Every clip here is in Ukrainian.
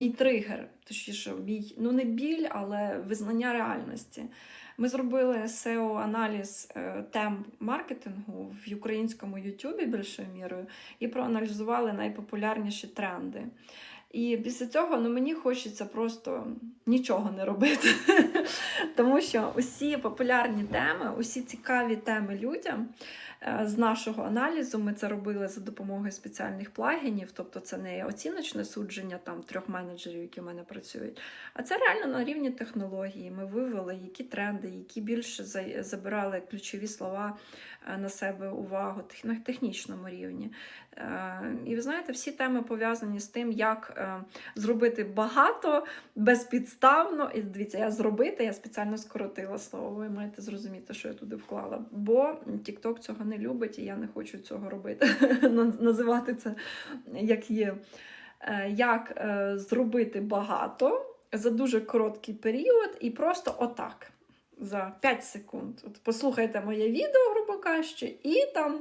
мій тригер, точніше, мій, ну не біль, але визнання реальності. Ми зробили SEO-аналіз е, тем маркетингу в українському Ютубі більшою мірою і проаналізували найпопулярніші тренди. І після цього ну, мені хочеться просто нічого не робити. Тому що усі популярні теми, усі цікаві теми людям е, з нашого аналізу ми це робили за допомогою спеціальних плагінів, тобто це не оціночне судження там трьох менеджерів, які в мене працюють, а це реально на рівні технології. Ми вивели, які тренди, які більше забирали ключові слова е, на себе увагу на технічному рівні. І ви знаєте, всі теми пов'язані з тим, як е, зробити багато безпідставно. І дивіться, я зробити, я спеціально скоротила слово. Ви маєте зрозуміти, що я туди вклала. Бо TikTok цього не любить, і я не хочу цього робити. Називати це як є. Е, Як е, зробити багато за дуже короткий період і просто отак. За 5 секунд. От послухайте моє відео, грубо кажучи, і там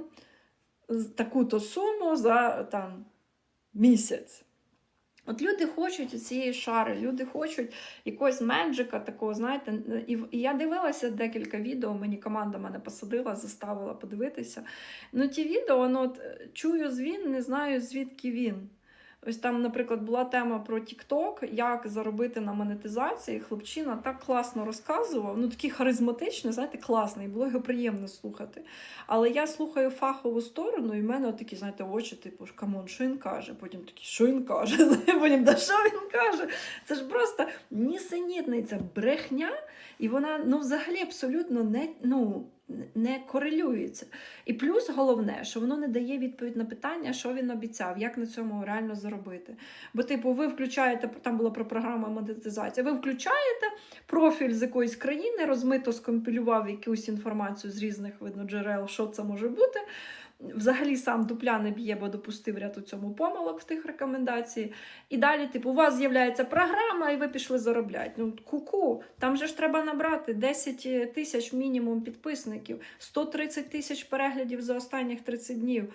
таку-то суму за там, місяць. От люди хочуть цієї шари, люди хочуть якогось меджика такого, знаєте, і, я дивилася декілька відео, мені команда мене посадила, заставила подивитися. Ну, ті відео, ну, от, чую звін, не знаю, звідки він. Ось там, наприклад, була тема про TikTok, як заробити на монетизації. Хлопчина так класно розказував, ну такий харизматичний, знаєте, класний, було його приємно слухати. Але я слухаю фахову сторону, і в мене такі, знаєте, очі, типу, камон, що він каже? Потім такі, що він каже? Потім, да що він каже? Це ж просто нісенітниця, брехня, і вона ну, взагалі абсолютно не, ну, не корелюється. І плюс головне, що воно не дає відповідь на питання, що він обіцяв, як на цьому реально заробити. Бо, типу, ви включаєте, там було про програму монетизації, ви включаєте профіль з якоїсь країни, розмито скомпілював якусь інформацію з різних видно джерел, що це може бути. Взагалі сам дупля не б'є, бо допустив ряд у цьому помилок в тих рекомендацій. І далі, типу, у вас з'являється програма, і ви пішли заробляти. Ну, ку-ку, там же ж треба набрати 10 тисяч мінімум підписників, 130 тисяч переглядів за останніх 30 днів.